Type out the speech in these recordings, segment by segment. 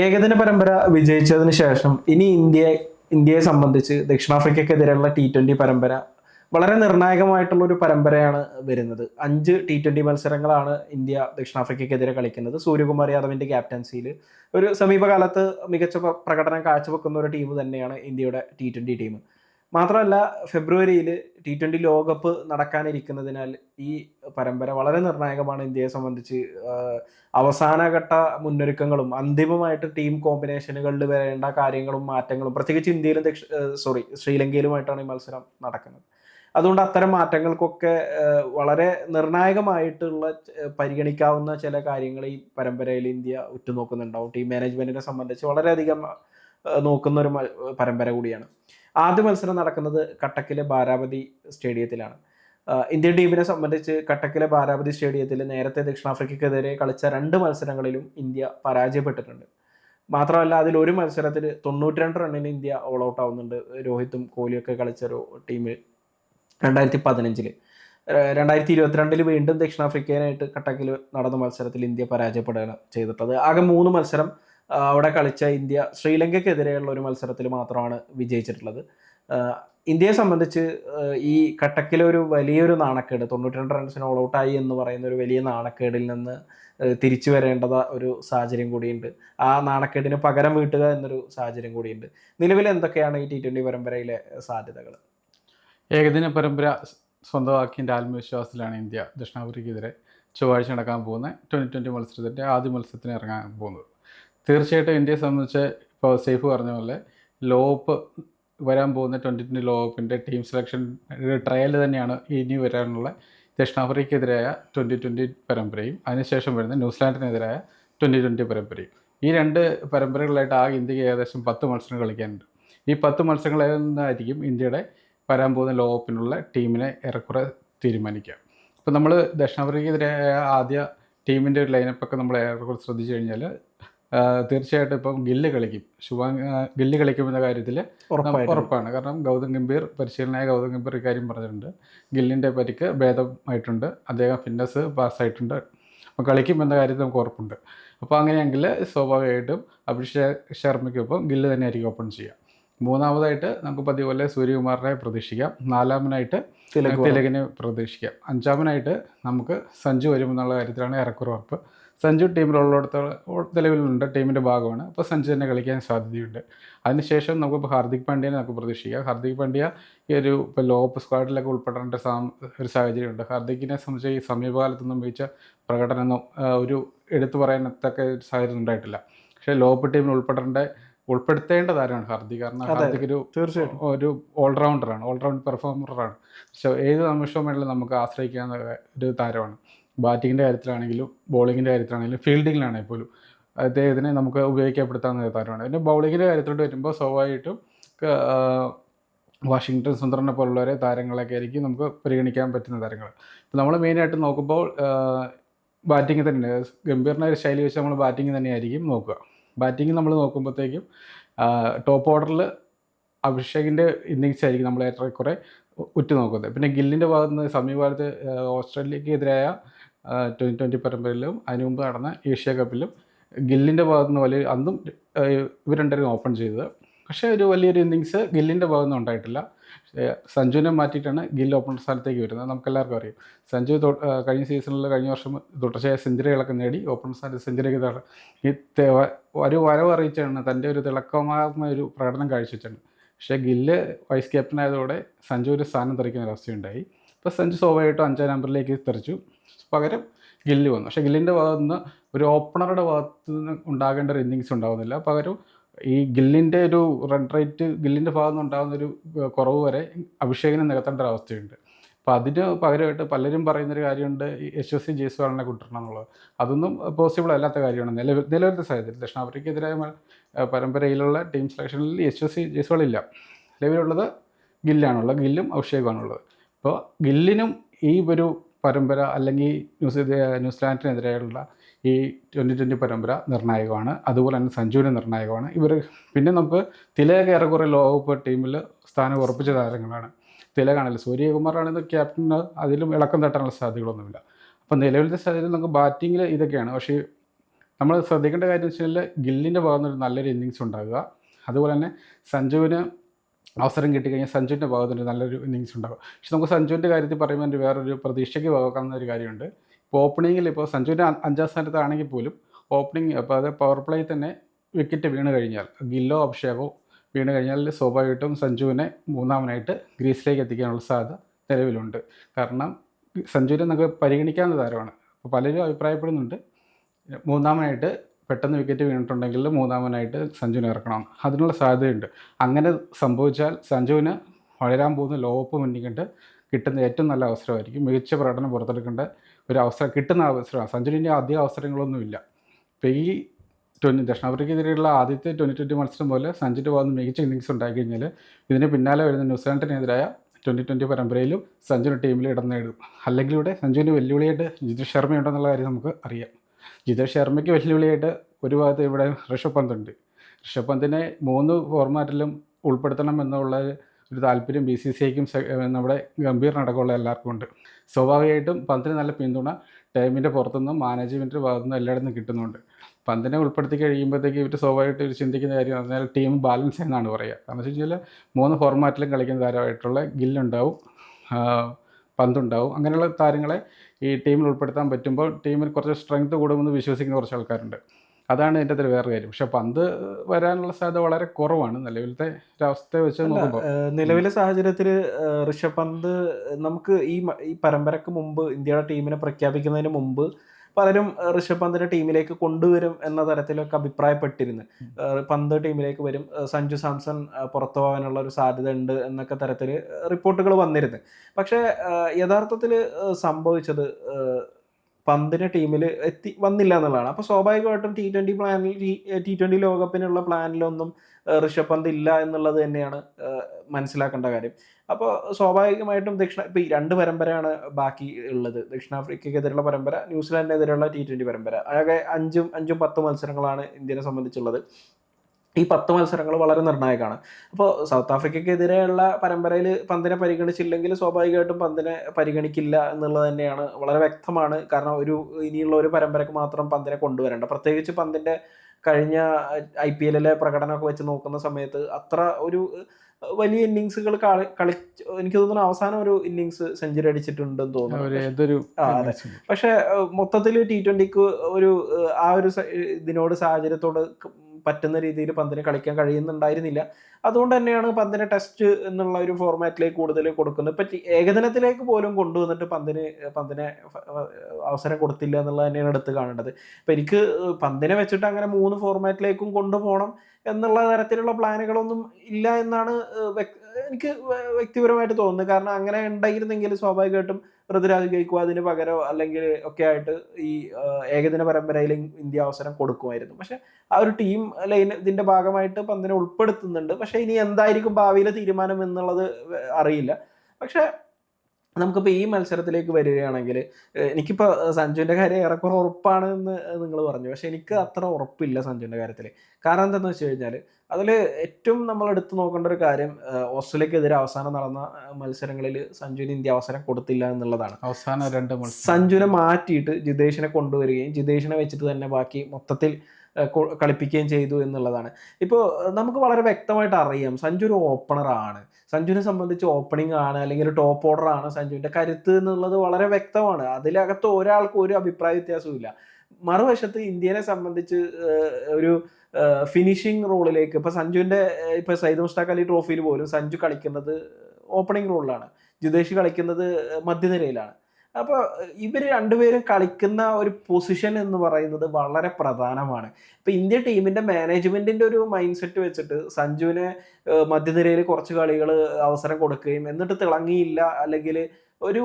ഏകദിന പരമ്പര വിജയിച്ചതിന് ശേഷം ഇനി ഇന്ത്യ ഇന്ത്യയെ സംബന്ധിച്ച് ദക്ഷിണാഫ്രിക്കക്കെതിരെയുള്ള ടി ട്വന്റി പരമ്പര വളരെ നിർണായകമായിട്ടുള്ള ഒരു പരമ്പരയാണ് വരുന്നത്. അഞ്ച് ടി ട്വന്റി മത്സരങ്ങളാണ് ഇന്ത്യ ദക്ഷിണാഫ്രിക്കക്കെതിരെ കളിക്കുന്നത്. സൂര്യകുമാർ യാദവിന്റെ ക്യാപ്റ്റൻസിയിൽ ഒരു സമീപകാലത്ത് മികച്ച പ്രകടനം കാഴ്ചവെക്കുന്ന ഒരു ടീം തന്നെയാണ് ഇന്ത്യയുടെ ടി ട്വന്റി ടീം. മാത്രമല്ല ഫെബ്രുവരിയിൽ ടി ട്വന്റി ലോകകപ്പ് നടക്കാനിരിക്കുന്നതിനാൽ ഈ പരമ്പര വളരെ നിർണായകമാണ് ഇന്ത്യയെ സംബന്ധിച്ച്. അവസാനഘട്ട മുന്നൊരുക്കങ്ങളും അന്തിമമായിട്ട് ടീം കോമ്പിനേഷനുകളിൽ വരേണ്ട കാര്യങ്ങളും മാറ്റങ്ങളും പ്രത്യേകിച്ച് ഇന്ത്യയിലും സോറി ശ്രീലങ്കയിലുമായിട്ടാണ് ഈ മത്സരം നടക്കുന്നത്. അതുകൊണ്ട് അത്തരം മാറ്റങ്ങൾക്കൊക്കെ വളരെ നിർണായകമായിട്ടുള്ള പരിഗണിക്കാവുന്ന ചില കാര്യങ്ങൾ ഈ പരമ്പരയിൽ ഇന്ത്യ ഉറ്റുനോക്കുന്നുണ്ടാവും. ടീം മാനേജ്മെന്റിനെ സംബന്ധിച്ച് വളരെയധികം നോക്കുന്ന ഒരു പരമ്പര കൂടിയാണ്. ആദ്യ മത്സരം നടക്കുന്നത് കട്ടക്കിലെ ബാരാമതി സ്റ്റേഡിയത്തിലാണ്. ഇന്ത്യൻ ടീമിനെ സംബന്ധിച്ച് കട്ടക്കിലെ ബാരാമതി സ്റ്റേഡിയത്തിൽ നേരത്തെ ദക്ഷിണാഫ്രിക്കക്കെതിരെ കളിച്ച രണ്ട് മത്സരങ്ങളിലും ഇന്ത്യ പരാജയപ്പെട്ടിട്ടുണ്ട്. മാത്രമല്ല അതിൽ ഒരു മത്സരത്തിൽ തൊണ്ണൂറ്റി രണ്ട് റണ്ണിന് ഇന്ത്യ ഓൾ ഔട്ട് ആവുന്നുണ്ട്. രോഹിത്തും കോഹ്ലിയൊക്കെ കളിച്ച ഒരു ടീമിൽ രണ്ടായിരത്തി പതിനഞ്ചിൽ രണ്ടായിരത്തി ഇരുപത്തിരണ്ടിൽ വീണ്ടും ദക്ഷിണാഫ്രിക്കനായിട്ട് കട്ടക്കിൽ നടന്ന മത്സരത്തിൽ ഇന്ത്യ പരാജയപ്പെടുകയാണ് ചെയ്തിട്ടത് ആകെ മൂന്ന് മത്സരം അവിടെ കളിച്ച ഇന്ത്യ ശ്രീലങ്കയ്ക്കെതിരെയുള്ള ഒരു മത്സരത്തിൽ മാത്രമാണ് വിജയിച്ചിട്ടുള്ളത്. ഇന്ത്യയെ സംബന്ധിച്ച് ഈ കട്ടക്കിലെ ഒരു വലിയൊരു നാണക്കേട് തൊണ്ണൂറ്റി രണ്ട് റൺസിന് ഓൾ ഔട്ടായി എന്ന് പറയുന്ന ഒരു വലിയ നാണക്കേടിൽ നിന്ന് തിരിച്ചു വരേണ്ടത ഒരു സാഹചര്യം കൂടിയുണ്ട്. ആ നാണക്കേടിന് പകരം വീട്ടുക എന്നൊരു സാഹചര്യം കൂടിയുണ്ട്. നിലവിൽ എന്തൊക്കെയാണ് ഈ ടി ട്വന്റി പരമ്പരയിലെ സാധ്യതകൾ? ഏകദിന പരമ്പര സ്വന്തമാക്കിന്റെ ആത്മവിശ്വാസത്തിലാണ് ഇന്ത്യ ദക്ഷിണാഫ്രിക്കയ്ക്കെതിരെ ചൊവ്വാഴ്ച നടക്കാൻ പോകുന്ന ട്വന്റി ട്വന്റി മത്സരത്തിന്റെ ആദ്യ മത്സരത്തിന് ഇറങ്ങാൻ പോകുന്നത്. തീർച്ചയായിട്ടും ഇന്ത്യയെ സംബന്ധിച്ച് ഇപ്പോൾ സേഫ് പറഞ്ഞ പോലെ ലോപ്പ് വരാൻ പോകുന്ന ട്വന്റി ട്വന്റി ലോകകപ്പിന്റെ ടീം സെലക്ഷൻ ട്രയൽ തന്നെയാണ് ഇനി വരാനുള്ള ദക്ഷിണാഫ്രിക്കയ്ക്കെതിരായ ട്വന്റി ട്വന്റി പരമ്പരയും അതിനുശേഷം വരുന്ന ന്യൂസിലാൻഡിനെതിരായ ട്വന്റി ട്വന്റി പരമ്പരയും. ഈ രണ്ട് പരമ്പരകളായിട്ട് ആ ഇന്ത്യയ്ക്ക് ഏകദേശം പത്ത് മത്സരം കളിക്കാനുണ്ട്. ഈ പത്ത് മത്സരങ്ങളിൽ നിന്നായിരിക്കും ഇന്ത്യയുടെ വരാൻ പോകുന്ന ലോകകപ്പിനുള്ള ടീമിനെ ഏറെക്കുറെ തീരുമാനിക്കുക. അപ്പോൾ നമ്മൾ ദക്ഷിണാഫ്രിക്കയ്ക്കെതിരായ ആദ്യ ടീമിന്റെ ഒരു ലൈനപ്പൊക്കെ നമ്മൾ ഏറെക്കുറെ ശ്രദ്ധിച്ചു കഴിഞ്ഞാൽ തീർച്ചയായിട്ടും ഇപ്പം ഗില്ല് കളിക്കും. ശുഭാങ് ഗില്ല് കളിക്കുമെന്ന കാര്യത്തിൽ ഉറപ്പാണ്. കാരണം ഗൗതം ഗംഭീർ പരിശീലനായ ഗൗതം ഗംഭീർ ഇക്കാര്യം പറഞ്ഞിട്ടുണ്ട്. ഗില്ലിന്റെ പരിക്ക് ഭേദമായിട്ടുണ്ട്. അദ്ദേഹം ഫിറ്റ്നസ് പാസ്സായിട്ടുണ്ട്. അപ്പോൾ കളിക്കും എന്ന കാര്യത്തിൽ നമുക്ക് ഉറപ്പുണ്ട്. അപ്പോൾ അങ്ങനെയെങ്കിൽ സ്വാഭാവികമായിട്ടും അഭിഷേക് ശർമ്മയ്ക്കൊപ്പം ഗില്ല് തന്നെയായിരിക്കും ഓപ്പൺ ചെയ്യുക. മൂന്നാമതായിട്ട് നമുക്ക് പതിപോലെ പോലെ സൂര്യകുമാറിനെ പ്രതീക്ഷിക്കാം. നാലാമനായിട്ട്. തിലകിനെ പ്രതീക്ഷിക്കാം. അഞ്ചാമനായിട്ട് നമുക്ക് സഞ്ജു വരുമെന്നുള്ള കാര്യത്തിലാണ് ഏറെക്കുറെ ഉറപ്പ്. സഞ്ജു ടീമിലുള്ളിടത്തോളം നിലവിലുണ്ട് ടീമിന്റെ ഭാഗമാണ്. അപ്പോൾ സഞ്ജു തന്നെ കളിക്കാൻ സാധ്യതയുണ്ട്. അതിനുശേഷം നമുക്കിപ്പോൾ ഹാർദിക് പാണ്ഡ്യനെ നമുക്ക് പ്രതീക്ഷിക്കാം. ഹാർദിക് പാണ്ഡ്യ ഈ ഒരു ഇപ്പോൾ ലോപ്പ് സ്ക്വാഡിലൊക്കെ ഉൾപ്പെടേണ്ട സാ ഒരു സാഹചര്യമുണ്ട്. ഹാർദിക്കിനെ സംബന്ധിച്ച് ഈ സമീപകാലത്തൊന്നും മികച്ച പ്രകടനമൊന്നും ഒരു എടുത്തു പറയാനത്തക്ക സാഹചര്യം ഉണ്ടായിട്ടില്ല. പക്ഷേ ലോപ്പ് ടീമിൽ ഉൾപ്പെടേണ്ട ഉൾപ്പെടുത്തേണ്ട താരമാണ് ഹാർദിക്? കാരണം ഹാർദിക് ഒരു തീർച്ചയായിട്ടും. ഒരു ഓൾറൗണ്ടറാണ് ഓൾറൗണ്ട് പെർഫോമറാണ്. പക്ഷേ ഏത് നിമിഷവും വേണമെങ്കിലും നമുക്ക് ആശ്രയിക്കാവുന്ന ഒരു താരമാണ്. ബാറ്റിങ്ങിന്റെ കാര്യത്തിലാണെങ്കിലും ബോളിങ്ങിന്റെ കാര്യത്തിലാണെങ്കിലും ഫീൽഡിങ്ങിലാണെങ്കിൽ പോലും അദ്ദേഹത്തിനെ നമുക്ക് ഉപയോഗിക്കപ്പെടുത്താവുന്ന താരമാണ്. പിന്നെ ബൗളിങ്ങിന്റെ കാര്യത്തിലോട്ട് വരുമ്പോൾ സ്വാഭാവികമായിട്ടും വാഷിങ്ടൺ സുന്ദറിനെ പോലുള്ളവരെ താരങ്ങളൊക്കെ ആയിരിക്കും നമുക്ക് പരിഗണിക്കാൻ പറ്റുന്ന താരങ്ങൾ. ഇപ്പോൾ നമ്മൾ മെയിനായിട്ട് നോക്കുമ്പോൾ ബാറ്റിംഗ് തന്നെ ഗംഭീറിന്റെ ഒരു ശൈലി വെച്ച് നമ്മൾ ബാറ്റിംഗ് തന്നെയായിരിക്കും നോക്കുക. ബാറ്റിംഗ് നമ്മൾ നോക്കുമ്പോഴത്തേക്കും ടോപ്പ് ഓർഡറിൽ അഭിഷേകിന്റെ ഇന്നിങ്സ് ആയിരിക്കും നമ്മൾ ഏറെക്കുറെ ഉറ്റുനോക്കുന്നത്. പിന്നെ ഗില്ലിന്റെ ഭാഗത്ത് നിന്ന് സമീപകാലത്ത് ഓസ്ട്രേലിയക്കെതിരായ ട്വന്റി ട്വന്റി പരമ്പരയിലും അതിനു മുമ്പ് നടന്ന ഏഷ്യ കപ്പിലും ഗില്ലിന്റെ ഭാഗത്തു നിന്ന് വലിയ അന്നും ഇവർ രണ്ടുപേരും ഓപ്പൺ ചെയ്തത്. പക്ഷേ ഒരു വലിയൊരു ഇന്നിങ്സ് ഗില്ലിന്റെ ഭാഗത്തു നിന്ന് ഉണ്ടായിട്ടില്ല സഞ്ജുവിനെ മാറ്റിയിട്ടാണ് ഗിൽ ഓപ്പൺ സ്ഥാനത്തേക്ക് വരുന്നത്. നമുക്കെല്ലാവർക്കും അറിയാം. സഞ്ജു കഴിഞ്ഞ സീസണിൽ കഴിഞ്ഞ വർഷം തുടർച്ചയായ സെഞ്ചുറികളൊക്കെ നേടി ഓപ്പൺ സ്ഥാനത്ത് സെഞ്ചുറിയൊക്കെ തട- ഈ ഒരു വരവ് അറിയിച്ചാണ് തന്റെ ഒരു തിളക്കമാർന്ന ഒരു പ്രകടനം കാഴ്ചവെച്ചാണ് പക്ഷേ ഗില്ല് വൈസ് ക്യാപ്റ്റൻ ആയതോടെ സഞ്ജു ഒരു സ്ഥാനം തെറിക്കുന്ന അവസ്ഥയുണ്ടായി. ഇപ്പോൾ സഞ്ജു സ്വാഭാവികമായിട്ടും അഞ്ചാം നമ്പറിലേക്ക് തെറിച്ചു. പകരം ഗില്ല് വന്നു. പക്ഷേ ഗില്ലിന്റെ ഭാഗത്തു നിന്ന് ഒരു ഓപ്പണറുടെ ഭാഗത്ത് നിന്ന് ഉണ്ടാകേണ്ട ഒരു ഇന്നിങ്സ് ഉണ്ടാകുന്നില്ല പകരം ഈ ഗില്ലിന്റെ ഒരു റൺ റേറ്റ് ഗില്ലിന്റെ ഭാഗത്ത് ഉണ്ടാകുന്ന ഒരു കുറവ് വരെ അഭിഷേകിനെ നികത്തേണ്ട ഒരു അവസ്ഥയുണ്ട്. അപ്പോൾ അതിന് പകരമായിട്ട് പലരും പറയുന്നൊരു കാര്യമുണ്ട് സി ജയ്സ്വാളിനെ കൂട്ടണം എന്നുള്ളത്. അതൊന്നും പോസിബിൾ അല്ലാത്ത കാര്യമാണ്. നിലവിൽ നിലവിലത്തെ മ- ഏഹ് പരമ്പരയിലുള്ള ടീം സെലക്ഷനിൽ ജയ്സ്വാൾ ഇല്ല നിലവിലുള്ളത് ഗില്ലാണുള്ളത് ഗില്ലും അഭിഷേകമാണുള്ളത്. അപ്പോൾ ഗില്ലിനും ഈ ഒരു പരമ്പര അല്ലെങ്കിൽ ന്യൂസി ന്യൂസിലാൻഡിനെതിരെയുള്ള ഈ ട്വന്റി ട്വന്റി പരമ്പര നിർണായകമാണ്. അതുപോലെ തന്നെ സഞ്ജുവിന് നിർണായകമാണ്. ഇവർ പിന്നെ നമുക്ക് തിലക ഏറെക്കുറെ ലോകകപ്പ് ടീമിൽ സ്ഥാനം ഉറപ്പിച്ച താരങ്ങളാണ്. തിലകാണല്ലോ സൂര്യകുമാറാണെന്ന് ക്യാപ്റ്റന് അതിലും ഇളക്കം തട്ടാനുള്ള സാധ്യതകളൊന്നുമില്ല. അപ്പോൾ നിലവിലത്തെ സാഹചര്യം നമുക്ക് ബാറ്റിങ്ങിൽ ഇതൊക്കെയാണ്. പക്ഷേ നമ്മൾ ശ്രദ്ധിക്കേണ്ട കാര്യം വെച്ച് കഴിഞ്ഞാൽ ഗില്ലിന്റെ ഭാഗത്തുനിന്ന് നല്ലൊരു ഇന്നിങ്സ് ഉണ്ടാകുക. അതുപോലെ തന്നെ സഞ്ജുവിന് അവസരം കിട്ടിക്കഴിഞ്ഞാൽ സഞ്ജുവിന്റെ ഭാഗത്ത് ഒരു നല്ലൊരു ഇന്നിങ്സ് ഉണ്ടാകും. പക്ഷെ നമുക്ക് സഞ്ജുവിന്റെ കാര്യത്തിൽ പറയുമ്പോൾ എന്റെ വേറൊരു പ്രതീക്ഷയ്ക്ക് വകാവുന്ന ഒരു കാര്യമുണ്ട്. ഇപ്പോൾ ഓപ്പണിങ്ങിൽ ഇപ്പോൾ സഞ്ജുവിന്റെ അഞ്ചാം സ്ഥാനത്താണെങ്കിൽ പോലും ഓപ്പണിംഗ് അപ്പോൾ അത് പവർ പ്ലേ തന്നെ വിക്കറ്റ് വീണ് കഴിഞ്ഞാൽ ഗില്ലോ അഭിഷേകോ വീണ് കഴിഞ്ഞാൽ സ്വാഭാവികമായിട്ടും സഞ്ജുവിനെ മൂന്നാമനായിട്ട് ഗ്രീസിലേക്ക് എത്തിക്കാനുള്ള സാധ്യത നിലവിലുണ്ട്. കാരണം സഞ്ജുവിനെ നമുക്ക് പരിഗണിക്കാവുന്ന താരമാണ്. അപ്പോൾ പലരും അഭിപ്രായപ്പെടുന്നുണ്ട്. മൂന്നാമനായിട്ട് പെട്ടെന്ന് വിക്കറ്റ് വീണിട്ടുണ്ടെങ്കിൽ മൂന്നാമനായിട്ട് സഞ്ജുവിനെ ഇറക്കണം. അതിനുള്ള സാധ്യതയുണ്ട്. അങ്ങനെ സംഭവിച്ചാൽ സഞ്ജുവിന് വളരാൻ പോകുന്ന ലോപ്പ് മുന്നിട്ട് കിട്ടുന്ന ഏറ്റവും നല്ല അവസരമായിരിക്കും. മികച്ച പ്രകടനം പുറത്തെടുക്കേണ്ട ഒരു അവസരം കിട്ടുന്ന അവസരമാണ്. സഞ്ജുവിന്റെ അധിക അവസരങ്ങളൊന്നുമില്ല. ഇപ്പോൾ ഈ ട്വന്റി ദക്ഷിണാഫ്രിക്കെതിരെയുള്ള ആദ്യത്തെ ട്വന്റി ട്വന്റി മത്സരം പോലെ സഞ്ജുവിന്റെ ഭാഗത്ത് മികച്ച ഇന്നിങ്സ് ഉണ്ടായി കഴിഞ്ഞാൽ ഇതിന് പിന്നാലെ വരുന്ന ന്യൂസിലാൻഡിനെതിരായ ട്വന്റി ട്വന്റി പരമ്പരയിലും സഞ്ജുവിന്റെ ടീമിൽ ഇടം നേടും. അല്ലെങ്കിൽ ഇവിടെ സഞ്ജുവിന് വെല്ലുവിളിയായിട്ട് ജിതു ശർമ്മയുണ്ടെന്നുള്ള കാര്യം നമുക്ക് അറിയാം. ജിതേഷ് ശർമ്മയ്ക്ക് വെല്ലുവിളിയായിട്ട് ഒരു ഭാഗത്ത് ഇവിടെ ഋഷഭ് പന്ത് ഉണ്ട്. ഋഷഭ് പന്തിനെ മൂന്ന് ഫോർമാറ്റിലും ഉൾപ്പെടുത്തണം എന്നുള്ള ഒരു താല്പര്യം ബി സി സി ഐക്കും നമ്മുടെ ഗംഭീറിനടക്കമുള്ള എല്ലാവർക്കും ഉണ്ട്. സ്വാഭാവികമായിട്ടും പന്തിന് നല്ല പിന്തുണ ടൈമിന്റെ പുറത്തുനിന്നും മാനേജ്മെന്റിന്റെ ഭാഗത്തുനിന്നും എല്ലായിടത്തും കിട്ടുന്നുണ്ട്. പന്തിനെ ഉൾപ്പെടുത്തി കഴിയുമ്പോഴത്തേക്ക് ഇവർ സ്വാഭാവികമായിട്ട് ഇവർ ചിന്തിക്കുന്ന കാര്യം പറഞ്ഞാൽ ടീം ബാലൻസ് എന്നാണ് പറയുക. കാരണം വെച്ച് കഴിഞ്ഞാൽ മൂന്ന് ഫോർമാറ്റിലും കളിക്കുന്ന താരമായിട്ടുള്ള ഗില്ലുണ്ടാവും. പന്തുണ്ടാവും. അങ്ങനെയുള്ള താരങ്ങളെ ഈ ടീമിൽ ഉൾപ്പെടുത്താൻ പറ്റുമ്പോൾ ടീമിന് കുറച്ച് സ്ട്രെങ്ത് കൂടുമെന്ന് വിശ്വസിക്കുന്ന കുറച്ച് ആൾക്കാരുണ്ട്. അതാണ് ഇതിന്റെ അതിൽ വേറെ കാര്യം. പക്ഷെ പന്ത് വരാനുള്ള സാധ്യത വളരെ കുറവാണ് നിലവിലത്തെ ഒരവസ്ഥ വെച്ച് നോക്കുമ്പോൾ. നിലവിലെ സാഹചര്യത്തിൽ ഋഷഭ് പന്ത് നമുക്ക് ഈ ഈ പരമ്പരക്ക് മുമ്പ് ഇന്ത്യയുടെ ടീമിനെ പ്രഖ്യാപിക്കുന്നതിന് മുമ്പ് പലരും ഋഷഭ് പന്തിനെ ടീമിലേക്ക് കൊണ്ടുവരും എന്ന തരത്തിലൊക്കെ അഭിപ്രായപ്പെട്ടിരുന്നു. പന്ത് ടീമിലേക്ക് വരും. സഞ്ജു സാംസൺ പുറത്തു പോകാനുള്ള ഒരു സാധ്യത ഉണ്ട് എന്നൊക്കെ തരത്തിൽ റിപ്പോർട്ടുകൾ വന്നിരുന്നു. പക്ഷേ യഥാർത്ഥത്തിൽ സംഭവിച്ചത് പന്തിന് ടീമിൽ എത്തി വന്നില്ല എന്നുള്ളതാണ്. അപ്പോൾ സ്വാഭാവികമായിട്ടും ടി ട്വന്റി പ്ലാനിൽ ടി ട്വന്റി ലോകകപ്പിനുള്ള പ്ലാനിലൊന്നും ഋഷഭ് പന്ത് ഇല്ല എന്നുള്ളത് തന്നെയാണ് മനസ്സിലാക്കേണ്ട കാര്യം. അപ്പോൾ സ്വാഭാവികമായിട്ടും ദക്ഷിണ ഇപ്പോൾ ഈ രണ്ട് പരമ്പരയാണ് ബാക്കി ഉള്ളത്. ദക്ഷിണാഫ്രിക്കയ്ക്കെതിരെയുള്ള പരമ്പര ന്യൂസിലാൻഡിനെതിരെയുള്ള ടി ട്വന്റി പരമ്പര. ആകെ അഞ്ചും അഞ്ചും പത്ത് മത്സരങ്ങളാണ് ഇന്ത്യനെ സംബന്ധിച്ചുള്ളത്. ഈ പത്ത് മത്സരങ്ങൾ വളരെ നിർണായകമാണ്. അപ്പോൾ സൗത്ത് ആഫ്രിക്കയ്ക്കെതിരെയുള്ള പരമ്പരയിൽ പന്തിനെ പരിഗണിച്ചില്ലെങ്കിൽ സ്വാഭാവികമായിട്ടും പന്തിനെ പരിഗണിക്കില്ല എന്നുള്ളത് തന്നെയാണ് വളരെ വ്യക്തമാണ്. കാരണം ഒരു ഇനിയുള്ള ഒരു പരമ്പരക്ക് മാത്രം പന്തിനെ കൊണ്ടുവരേണ്ട. പ്രത്യേകിച്ച് പന്തിന്റെ കഴിഞ്ഞ ഐ പി എല്ലിലെ പ്രകടനമൊക്കെ വെച്ച് നോക്കുന്ന സമയത്ത് അത്ര ഒരു വലിയ ഇന്നിങ്സുകൾ കളി എനിക്ക് തോന്നുന്നു അവസാനം ഒരു ഇന്നിങ്സ് സെഞ്ചുറി അടിച്ചിട്ടുണ്ടെന്ന് തോന്നുന്നു പക്ഷെ അതെ. പക്ഷേ മൊത്തത്തിൽ ടി ട്വന്റിക്ക് ഒരു ആ ഒരു ഇതിനോട് സാഹചര്യത്തോട് പറ്റുന്ന രീതിയിൽ പന്തിനെ കളിക്കാൻ കഴിയുന്നുണ്ടായിരുന്നില്ല. അതുകൊണ്ട് തന്നെയാണ് പന്തിനെ ടെസ്റ്റ് എന്നുള്ള ഒരു ഫോർമാറ്റിലേക്ക് കൂടുതൽ കൊടുക്കുന്നത്. ഇപ്പം ഏകദിനത്തിലേക്ക് പോലും കൊണ്ടുവന്നിട്ട് പന്തിന് പന്തിനെ അവസരം കൊടുത്തില്ല എന്നുള്ളത് തന്നെയാണ് എടുത്ത് കാണേണ്ടത്. ഇപ്പം എനിക്ക് പന്തിനെ വെച്ചിട്ട് അങ്ങനെ മൂന്ന് ഫോർമാറ്റിലേക്കും കൊണ്ടുപോകണം. എന്നുള്ള തരത്തിലുള്ള പ്ലാനുകളൊന്നും ഇല്ല എന്നാണ് എനിക്ക് വ്യക്തിപരമായിട്ട് തോന്നുന്നത്. കാരണം അങ്ങനെ ഉണ്ടായിരുന്നെങ്കിൽ സ്വാഭാവികമായിട്ടും ഋതുരാജ് അതിന് പകരം അല്ലെങ്കിൽ ഒക്കെ ആയിട്ട് ഈ ഏകദിന പരമ്പരയിൽ ഇന്ത്യ അവസരം കൊടുക്കുമായിരുന്നു. പക്ഷെ ആ ഒരു ടീം ലൈൻ ഇതിന്റെ ഭാഗമായിട്ട് പന്തിനെ ഉൾപ്പെടുത്തുന്നുണ്ട്. പക്ഷെ ഇനി എന്തായിരിക്കും ഭാവിയിലെ തീരുമാനം എന്നുള്ളത് അറിയില്ല. പക്ഷെ നമുക്കിപ്പോൾ ഈ മത്സരത്തിലേക്ക് വരികയാണെങ്കിൽ എനിക്കിപ്പോൾ സഞ്ജുവിന്റെ കാര്യം ഏറെക്കുറെ ഉറപ്പാണ് എന്ന് നിങ്ങൾ പറഞ്ഞു. പക്ഷേ എനിക്ക് അത്ര ഉറപ്പില്ല സഞ്ജുവിന്റെ കാര്യത്തിൽ കാരണം എന്താണെന്ന് വെച്ച് കഴിഞ്ഞാൽ അതിൽ ഏറ്റവും നമ്മൾ എടുത്തു നോക്കേണ്ട ഒരു കാര്യം ഓസ്ട്രേലിയക്കെതിരെ അവസാനം നടന്ന മത്സരങ്ങളിൽ സഞ്ജുവിന് ഇന്ത്യ അവസരം കൊടുത്തില്ല എന്നുള്ളതാണ്. അവസാനം രണ്ട് സഞ്ജുവിനെ മാറ്റിയിട്ട് ജിതേഷിനെ കൊണ്ടുവരികയും ജിതേഷിനെ വെച്ചിട്ട് തന്നെ ബാക്കി മൊത്തത്തിൽ കളിപ്പിക്കുകയും ചെയ്തു എന്നുള്ളതാണ്. ഇപ്പോൾ നമുക്ക് വളരെ വ്യക്തമായിട്ട് അറിയാം സഞ്ജു ഒരു ഓപ്പണറാണ് സഞ്ജുവിനെ സംബന്ധിച്ച് ഓപ്പണിംഗ് ആണ് അല്ലെങ്കിൽ ടോപ്പ് ഓർഡർ ആണ് സഞ്ജുവിന്റെ കരുത്ത് എന്നുള്ളത് വളരെ വ്യക്തമാണ്. അതിലകത്ത് ഒരാൾക്കും ഒരു അഭിപ്രായ വ്യത്യാസവും ഇല്ല മറുവശത്ത് ഇന്ത്യനെ സംബന്ധിച്ച് ഒരു ഫിനിഷിംഗ് റോളിലേക്ക് ഇപ്പോൾ സഞ്ജുവിന്റെ ഇപ്പോൾ സൈദ് മുസ്താഖ് അലി ട്രോഫിയിൽ പോലും സഞ്ജു കളിക്കുന്നത് ഓപ്പണിംഗ് റോളിലാണ് ജിതേഷ് കളിക്കുന്നത് മധ്യനിരയിലാണ്. അപ്പോൾ ഇവർ രണ്ടുപേരും കളിക്കുന്ന ഒരു പൊസിഷൻ എന്ന് പറയുന്നത് വളരെ പ്രധാനമാണ്. ഇപ്പൊ ഇന്ത്യ ടീമിന്റെ മാനേജ്മെന്റിന്റെ ഒരു മൈൻഡ് സെറ്റ് വെച്ചിട്ട് സഞ്ജുവിനെ മധ്യനിരയിൽ കുറച്ച് കളികൾ അവസരം കൊടുക്കുകയും എന്നിട്ട് തിളങ്ങിയില്ല അല്ലെങ്കിൽ ഒരു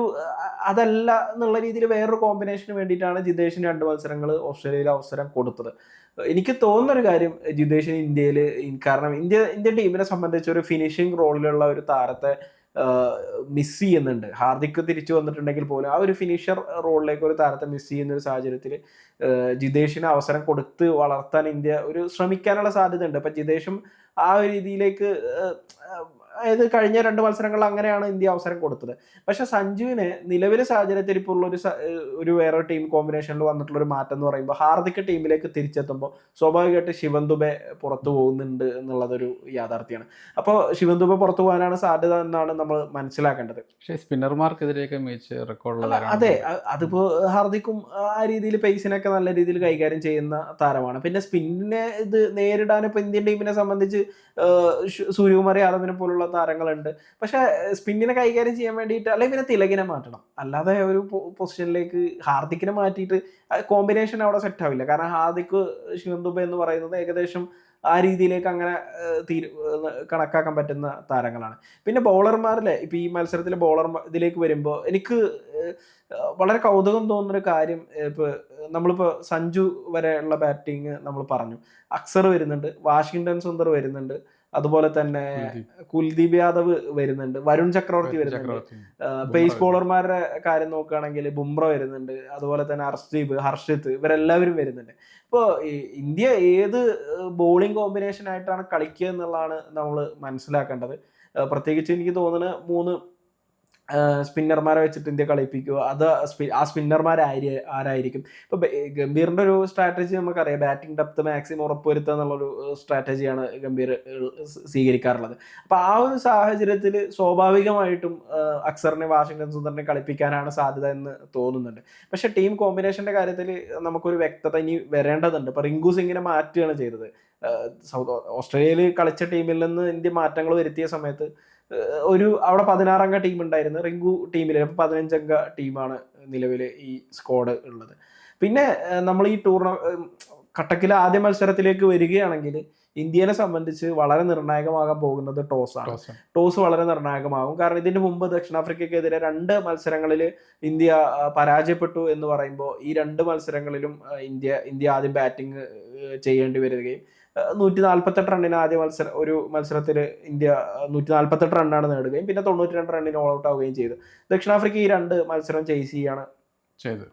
അതല്ല എന്നുള്ള രീതിയിൽ വേറൊരു കോമ്പിനേഷന് വേണ്ടിയിട്ടാണ് ജിതേഷിന് രണ്ട് മത്സരങ്ങൾ ഓസ്ട്രേലിയയിൽ അവസരം കൊടുത്തത്. എനിക്ക് തോന്നുന്ന ഒരു കാര്യം ജിതേഷിന് ഇന്ത്യയിൽ കാരണം ഇന്ത്യ ഇന്ത്യ ടീമിനെ സംബന്ധിച്ച് ഒരു ഫിനിഷിംഗ് റോളിലുള്ള ഒരു താരത്തെ മിസ് ചെയ്യുന്നുണ്ട്. ഹാർദിക് തിരിച്ചു വന്നിട്ടുണ്ടെങ്കിൽ പോലും ആ ഒരു ഫിനിഷർ റോളിലേക്ക് ഒരു താരത്തെ മിസ് ചെയ്യുന്ന ഒരു സാഹചര്യത്തിൽ ജിതേഷിന് അവസരം കൊടുത്ത് വളർത്താൻ ഇന്ത്യ ഒരു ശ്രമിക്കാനുള്ള സാധ്യത ഉണ്ട് അപ്പൊ ജിതേഷും ആ ഒരു രീതിയിലേക്ക് അതായത് കഴിഞ്ഞ രണ്ട് മത്സരങ്ങളിൽ അങ്ങനെയാണ് ഇന്ത്യ അവസരം കൊടുത്തത്. പക്ഷെ സഞ്ജുവിന് നിലവിലെ സാഹചര്യത്തിൽ ഇപ്പോൾ ഉള്ള ഒരു ഒരു വേറെ ടീം കോമ്പിനേഷനിൽ വന്നിട്ടുള്ള ഒരു മാറ്റം എന്ന് പറയുമ്പോൾ ഹാർദിക് ടീമിലേക്ക് തിരിച്ചെത്തുമ്പോൾ സ്വാഭാവികമായിട്ട് ശിവൻ ദുബെ പുറത്തു പോകുന്നുണ്ട് എന്നുള്ളതൊരു യാഥാർത്ഥ്യമാണ്. അപ്പോൾ ശിവൻ ദുബെ പുറത്തു പോകാനാണ് സാധ്യത എന്നാണ് നമ്മൾ മനസ്സിലാക്കേണ്ടത്. പക്ഷേ സ്പിന്നർമാർക്കെതിരെയൊക്കെ മികച്ച റെക്കോർഡുള്ള അതെ അതിപ്പോൾ അതിപ്പോ ഹാർദിക്കും ആ രീതിയിൽ പേസിനൊക്കെ നല്ല രീതിയിൽ കൈകാര്യം ചെയ്യുന്ന താരമാണ്. പിന്നെ സ്പിന്നിനെ ഇത് നേരിടാൻ ഇപ്പോൾ ഇന്ത്യൻ ടീമിനെ സംബന്ധിച്ച് സൂര്യകുമാർ യാദവിനെ പോലുള്ള താരങ്ങളുണ്ട്. പക്ഷെ സ്പിന്നിനെ കൈകാര്യം ചെയ്യാൻ വേണ്ടിയിട്ട് അല്ലെങ്കിൽ പിന്നെ തിലകിനെ മാറ്റണം. അല്ലാതെ ഒരു പൊസിഷനിലേക്ക് ഹാർദിക്കിനെ മാറ്റിയിട്ട് കോമ്പിനേഷൻ അവിടെ സെറ്റ് ആവില്ല. കാരണം ഹാർദിക് ശിവന്തുബ എന്ന് പറയുന്നത് ഏകദേശം ആ രീതിയിലേക്ക് അങ്ങനെ തീരു കണക്കാക്കാൻ പറ്റുന്ന താരങ്ങളാണ്. പിന്നെ ബൗളർമാരിലെ ഇപ്പൊ ഈ മത്സരത്തിലെ ബൗളർ ഇതിലേക്ക് വരുമ്പോൾ എനിക്ക് വളരെ കൗതുകം തോന്നുന്ന ഒരു കാര്യം ഏഹ്, ഇപ്പൊ നമ്മളിപ്പോ സഞ്ജു വരെയുള്ള ബാറ്റിങ് നമ്മൾ പറഞ്ഞു. അക്സർ വരുന്നുണ്ട് വാഷിങ്ടൺ സുന്ദർ വരുന്നുണ്ട്. അതുപോലെ തന്നെ കുൽദീപ്. യാദവ് വരുന്നുണ്ട്. വരുൺ ചക്രവർത്തി വരുന്നുണ്ട്. പേസ് ബോളർമാരുടെ കാര്യം നോക്കുകയാണെങ്കിൽ ബുംറ വരുന്നുണ്ട്. അതുപോലെ തന്നെ ഹർഷ്ദീപ് ഹർഷിത് ഇവരെല്ലാവരും വരുന്നുണ്ട്. ഇപ്പോൾ ഇന്ത്യ ഏത് ബോളിംഗ് കോമ്പിനേഷൻ ആയിട്ടാണ് കളിക്കുക എന്നുള്ളതാണ് നമ്മൾ മനസ്സിലാക്കേണ്ടത്. പ്രത്യേകിച്ച് എനിക്ക് തോന്നുന്നത് മൂന്ന് സ്പിന്നർമാരെ വെച്ചിട്ട് ഇന്ത്യ കളിപ്പിക്കുക. അത് ആ സ്പിന്നർമാർ ആരായിരിക്കും? ഇപ്പൊ ഗംഭീറിന്റെ ഒരു സ്ട്രാറ്റജി നമുക്കറിയാം. ബാറ്റിംഗ് ഡെപ്ത് മാക്സിമം ഉറപ്പുവരുത്തുക എന്നുള്ളൊരു സ്ട്രാറ്റജിയാണ് ഗംഭീർ സ്വീകരിക്കാറുള്ളത്. അപ്പൊ ആ ഒരു സാഹചര്യത്തിൽ സ്വാഭാവികമായിട്ടും അക്സറിനെ വാഷിംഗ്ടൺ സുന്ദറിനെ കളിപ്പിക്കാനാണ് സാധ്യത എന്ന് തോന്നുന്നുണ്ട്. പക്ഷേ ടീം കോമ്പിനേഷന്റെ കാര്യത്തിൽ നമുക്കൊരു വ്യക്തത ഇനി വരേണ്ടതുണ്ട്. ഇപ്പൊ റിങ്കു സിംഗിനെ മാറ്റുകയാണ് ചെയ്തത്. സൗത്ത് ഓസ്ട്രേലിയയിൽ കളിച്ച ടീമിൽ നിന്ന് ഇന്ത്യ മാറ്റങ്ങൾ വരുത്തിയ സമയത്ത് ഒരു അവിടെ പതിനാറംഗ ടീം ഉണ്ടായിരുന്നു. റിങ്കു ടീമിൽ ഇപ്പൊ പതിനഞ്ചംഗ ടീമാണ് നിലവിൽ ഈ സ്ക്വാഡ് ഉള്ളത്. പിന്നെ നമ്മൾ ഈ ടൂർണ കട്ടക്കിലെ ആദ്യ മത്സരത്തിലേക്ക് വരികയാണെങ്കിൽ ഇന്ത്യനെ സംബന്ധിച്ച് വളരെ നിർണായകമാകാൻ പോകുന്നത് ടോസ് ആണ്. ടോസ്. ടോസ് വളരെ നിർണായകമാകും. കാരണം ഇതിന് മുമ്പ് ദക്ഷിണാഫ്രിക്കയ്ക്കെതിരെ രണ്ട് മത്സരങ്ങളിൽ ഇന്ത്യ പരാജയപ്പെട്ടു എന്ന് പറയുമ്പോൾ ഈ രണ്ട് മത്സരങ്ങളിലും ഇന്ത്യ ഇന്ത്യ ആദ്യം ബാറ്റിംഗ് ചെയ്യേണ്ടി വരികയും നൂറ്റി നാൽപ്പത്തെട്ട് റണ്ണിന് ആദ്യ മത്സരം ഒരു മത്സരത്തിൽ ഇന്ത്യ നൂറ്റി നാൽപ്പത്തെട്ട് റണ്ണാണ് നേടുകയും പിന്നെ തൊണ്ണൂറ്റി രണ്ട് റണ്ണിന് ഓൾ ഔട്ട് ആവുകയും ചെയ്തു. ദക്ഷിണാഫ്രിക്ക ഈ രണ്ട് മത്സരം ചെയ്സ് ചെയ്യാണ്.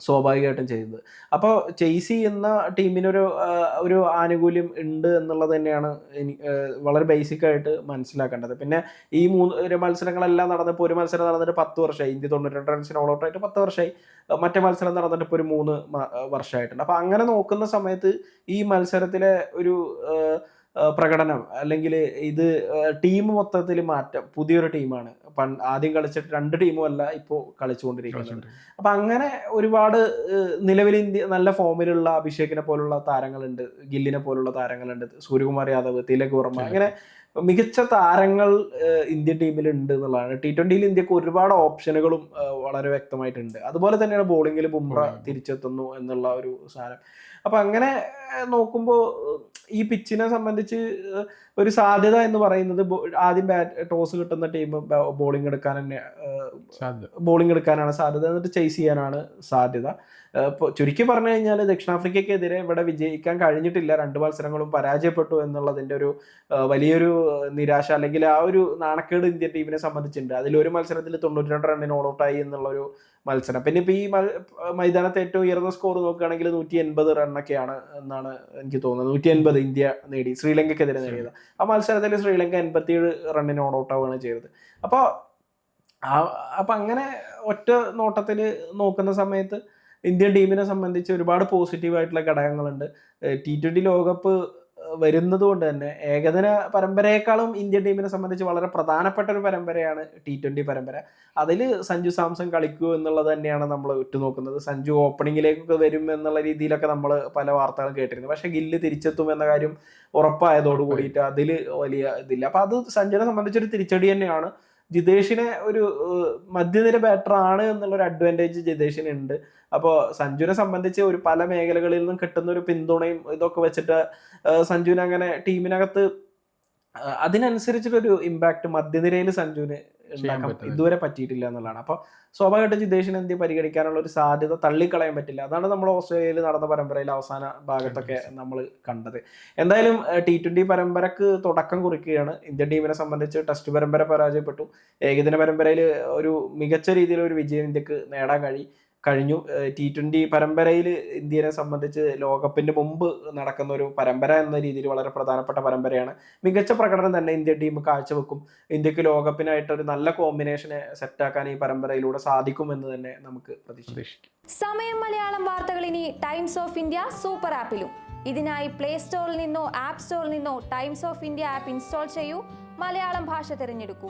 സ്വാഭാവികമായിട്ടും ചെയ്തത് അപ്പോൾ ചെയ്സി എന്ന ടീമിനൊരു ഒരു ആനുകൂല്യം ഉണ്ട് എന്നുള്ളത് തന്നെയാണ് വളരെ ബേസിക് ആയിട്ട് മനസ്സിലാക്കേണ്ടത്. പിന്നെ ഈ മൂന്ന് മത്സരങ്ങളെല്ലാം നടന്നപ്പോൾ ഒരു മത്സരം നടന്നിട്ട് പത്ത് വർഷമായി ഇന്ത്യ തൊണ്ണൂറ്റി രണ്ട് റൺസിന് ഓൾ ഔട്ട് ആയിട്ട് പത്ത് വർഷമായി മറ്റേ മത്സരം നടന്നിട്ട് ഇപ്പോൾ ഒരു മൂന്ന് വർഷമായിട്ടുണ്ട് അപ്പോൾ അങ്ങനെ നോക്കുന്ന സമയത്ത് ഈ മത്സരത്തിലെ ഒരു പ്രകടനം അല്ലെങ്കിൽ ഇത് ടീം മൊത്തത്തിൽ മാറ്റം പുതിയൊരു ടീമാണ്. ആദ്യം കളിച്ചിട്ട് രണ്ട് ടീമും അല്ല ഇപ്പോൾ കളിച്ചുകൊണ്ടിരിക്കുന്നത്. അപ്പൊ അങ്ങനെ ഒരുപാട് നിലവിൽ ഇന്ത്യ നല്ല ഫോമിലുള്ള അഭിഷേകിനെ പോലുള്ള താരങ്ങളുണ്ട്. ഗില്ലിനെ പോലുള്ള താരങ്ങളുണ്ട്. സൂര്യകുമാർ യാദവ് തിലക് വർമ്മ അങ്ങനെ മികച്ച താരങ്ങൾ ഇന്ത്യൻ ടീമിൽ ഉണ്ട് എന്നുള്ളതാണ്. ടി ട്വന്റിയിൽ ഇന്ത്യയ്ക്ക് ഒരുപാട് ഓപ്ഷനുകളും വളരെ വ്യക്തമായിട്ടുണ്ട്. അതുപോലെ തന്നെയാണ് ബോളിങ്ങിൽ ബുംറ. തിരിച്ചെത്തുന്നു എന്നുള്ള ഒരു സാധനം. അപ്പൊ അങ്ങനെ നോക്കുമ്പോൾ ഈ പിച്ചിനെ സംബന്ധിച്ച് ഒരു സാധ്യത എന്ന് പറയുന്നത് ആദ്യം ബാറ്റ് ടോസ് കിട്ടുന്ന ടീം ബോളിംഗ് എടുക്കാൻ തന്നെ ബോളിംഗ് എടുക്കാനാണ് സാധ്യത. എന്നിട്ട് ചേസ് ചെയ്യാനാണ് സാധ്യത. ചുരുക്കി പറഞ്ഞു കഴിഞ്ഞാൽ ദക്ഷിണാഫ്രിക്കയ്ക്കെതിരെ ഇവിടെ വിജയിക്കാൻ കഴിഞ്ഞിട്ടില്ല. രണ്ട് മത്സരങ്ങളും പരാജയപ്പെട്ടു എന്നുള്ളതിന്റെ ഒരു വലിയൊരു നിരാശ അല്ലെങ്കിൽ ആ ഒരു നാണക്കേട് ഇന്ത്യൻ ടീമിനെ സംബന്ധിച്ചിട്ടുണ്ട്. അതിലൊരു മത്സരത്തിൽ തൊണ്ണൂറ്റി രണ്ട് റണ്ണിന് ഓൾ ഔട്ടായി എന്നുള്ളൊരു മത്സരം. പിന്നെ ഇപ്പോൾ ഈ മൈതാനത്ത് ഏറ്റവും ഉയർന്ന സ്കോർ നോക്കുകയാണെങ്കിൽ നൂറ്റി എൺപത് റണ്ണൊക്കെയാണ് എന്നാണ് എനിക്ക് തോന്നുന്നത്. നൂറ്റി എൺപത് ഇന്ത്യ നേടി ശ്രീലങ്കയ്ക്കെതിരെ നേടിയത്. ആ മത്സരത്തിൽ ശ്രീലങ്ക എൺപത്തിയേഴ് റണ്ണിന് ഓൾ ഔട്ട് ആവുകയാണ് ചെയ്തത്. അപ്പോൾ അപ്പം അങ്ങനെ ഒറ്റ നോട്ടത്തിൽ നോക്കുന്ന സമയത്ത് ഇന്ത്യൻ ടീമിനെ സംബന്ധിച്ച് ഒരുപാട് പോസിറ്റീവ് ആയിട്ടുള്ള ഘടകങ്ങളുണ്ട്. ടി ട്വന്റി ലോകകപ്പ് വരുന്നത് കൊണ്ട് തന്നെ ഏകദിന പരമ്പരയെക്കാളും ഇന്ത്യൻ ടീമിനെ സംബന്ധിച്ച് വളരെ പ്രധാനപ്പെട്ട ഒരു പരമ്പരയാണ് ടി ട്വന്റി പരമ്പര. അതിൽ സഞ്ജു സാംസൺ കളിക്കൂ എന്നുള്ളത് തന്നെയാണ് നമ്മൾ ഉറ്റുനോക്കുന്നത്. സഞ്ജു ഓപ്പണിങ്ങിലേക്കൊക്കെ വരും എന്നുള്ള രീതിയിലൊക്കെ നമ്മൾ പല വാർത്തകളും കേട്ടിരുന്നു. പക്ഷേ ഗില്ല് തിരിച്ചെത്തും എന്ന കാര്യം ഉറപ്പായതോട് കൂടിയിട്ട് അതിൽ വലിയ ഇതില്ല. അപ്പോൾ അത് സഞ്ജുവിനെ സംബന്ധിച്ചൊരു തിരിച്ചടി തന്നെയാണ്. ജിതേഷിനെ ഒരു മധ്യനിര ബാറ്റർ ആണ് എന്നുള്ളൊരു അഡ്വാന്റേജ് ജിതേഷിന് ഉണ്ട്. അപ്പോൾ സഞ്ജുവിനെ സംബന്ധിച്ച് ഒരു പല മേഖലകളിൽ നിന്നും കിട്ടുന്ന ഒരു പിന്തുണയും ഇതൊക്കെ വെച്ചിട്ട് സഞ്ജുവിനെ അങ്ങനെ ടീമിനകത്ത് അതിനനുസരിച്ചിട്ടൊരു ഇമ്പാക്ട് മധ്യനിരയിൽ സഞ്ജുവിന് ഉണ്ടാക്കാൻ. ഇതുവരെ പറ്റിയിട്ടില്ല എന്നുള്ളതാണ്. അപ്പോൾ സ്വാഭാവികമായിട്ടും ജിതേഷിനെ എന്ത് പരിഗണിക്കാനുള്ള ഒരു സാധ്യത തള്ളിക്കളയാൻ പറ്റില്ല. അതാണ് നമ്മൾ ഓസ്ട്രേലിയയിൽ നടന്ന പരമ്പരയിൽ അവസാന ഭാഗത്തൊക്കെ നമ്മൾ കണ്ടത്. എന്തായാലും ടി ട്വന്റി പരമ്പരക്ക് തുടക്കം കുറിക്കുകയാണ്. ഇന്ത്യൻ ടീമിനെ സംബന്ധിച്ച് ടെസ്റ്റ് പരമ്പര പരാജയപ്പെട്ടു. ഏകദിന പരമ്പരയിൽ ഒരു മികച്ച രീതിയിൽ ഒരു വിജയം ഇന്ത്യയ്ക്ക് നേടാൻ കഴിയും കഴിഞ്ഞു. ടി ട്വന്റി പരമ്പരയിൽ ഇന്ത്യനെ സംബന്ധിച്ച് ലോകകപ്പിന് മുമ്പ് നടക്കുന്ന ഒരു പരമ്പര എന്ന രീതിയിൽ വളരെ പ്രധാനപ്പെട്ട പരമ്പരയാണ്. മികച്ച പ്രകടനം തന്നെ ഇന്ത്യ ടീം കാഴ്ചവെക്കും. ഇന്ത്യയ്ക്ക് ലോകകപ്പിനായിട്ട് ഒരു നല്ല കോമ്പിനേഷനെ സെറ്റാക്കാൻ ഈ പരമ്പരയിലൂടെ സാധിക്കും എന്ന് തന്നെ നമുക്ക് പ്രതീക്ഷിക്കാം. പ്രതീക്ഷിക്കും. സമയം മലയാളം വാർത്തകൾ ഇനി ടൈംസ് ഓഫ് ഇന്ത്യ സൂപ്പർ ആപ്പിലും ഇതിനായി പ്ലേ സ്റ്റോറിൽ നിന്നോ ആപ്പ് സ്റ്റോറിൽ നിന്നോ Times of India app install ചെയ്യൂ. മലയാളം ഭാഷ തിരഞ്ഞെടുക്കൂ.